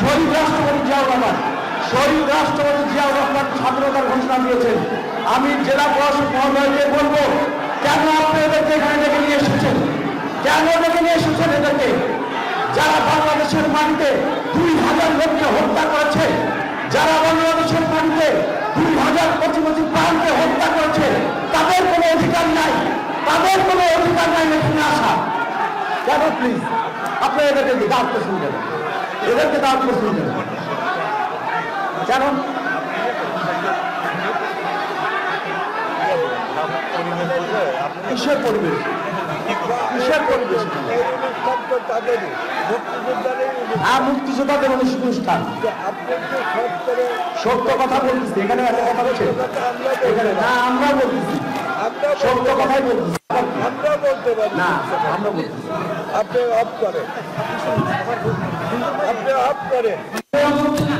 শহীদ রাষ্ট্রপতি জিয়াউর রহমান, শহীদ রাষ্ট্রপতি জিয়াউর রহমান স্বাধীনতার ঘোষণা দিয়েছেন। আমি জেলা প্রশাসক মহোদয়কে বলব, কেন আপনি এদেরকে এখানে ডেকে নিয়ে এসেছেন? কেন ডেকে নিয়ে এসেছেন এদেরকে? যারা বাংলাদেশের মাটিতে দুই হাজার লোককে হত্যা করেছে, যারা বাংলাদেশের মাটিতে দুই হাজার পঁচিশ পঁচিশ প্রাণকে হত্যা করেছে, তাদের কোনো অধিকার নাই। তাদের কোনো অধিকার নাই এখানে আসা। কেন প্লিজ আপনি এদেরকে করছেন কেন এদেরকে করছেন কেন কেন কিসের পরিবেশ? কিসের পরিবেশ। হ্যাঁ মুক্তিযোদ্ধাদের অনুষ্ঠান সত্য কথা বলতেছি এখানে একটা কথা এখানে না আমরা বলতেছি। সত্য কথাই বলতেছি। আমরা বলতে পারি। না আমরা বলতেছি। আপনি অফ করেন। আপনি অফ করেন মুক্তিযুদ্ধ